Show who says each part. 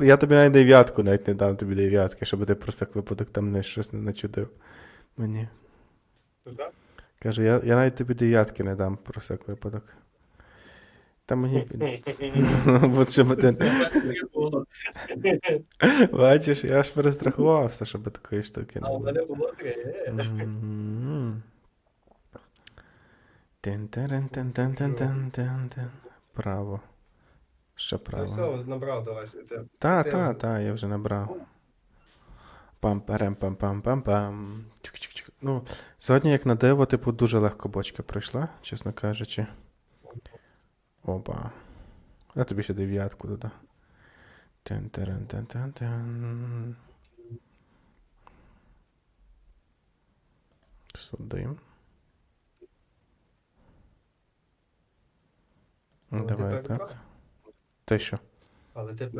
Speaker 1: я тобі навіть дев'ятку навіть не дам тобі дев'ятки, щоб ти про всяк випадок там не щось не начудив. Мені.
Speaker 2: Куда?
Speaker 1: Каже, я, я навіть тобі дев'ятки не дам про всяк випадок. Та мені. От ти. Бачиш, я ж перестрахувався, щоб такої штуки не
Speaker 2: А у мене було три.
Speaker 1: Мгм. Тин-терен-тин-тин-тин-тин-тин-тин. Право.
Speaker 2: Ну все, набрав, давай. ти-
Speaker 1: Та,
Speaker 2: ти-
Speaker 1: та, та, я вже набрав. пам парам пам пам пам пам Чик-чик-чик. Ну, сьогодні, як на диво, типу, дуже легко бочка пройшла, чесно кажучи. Опа. Я тобі ще дев'ятку додам. Тин-терен-тин-тин-тин. Сюди.
Speaker 2: Ну,
Speaker 1: Давай
Speaker 2: так.
Speaker 1: Ти що?
Speaker 2: Але ти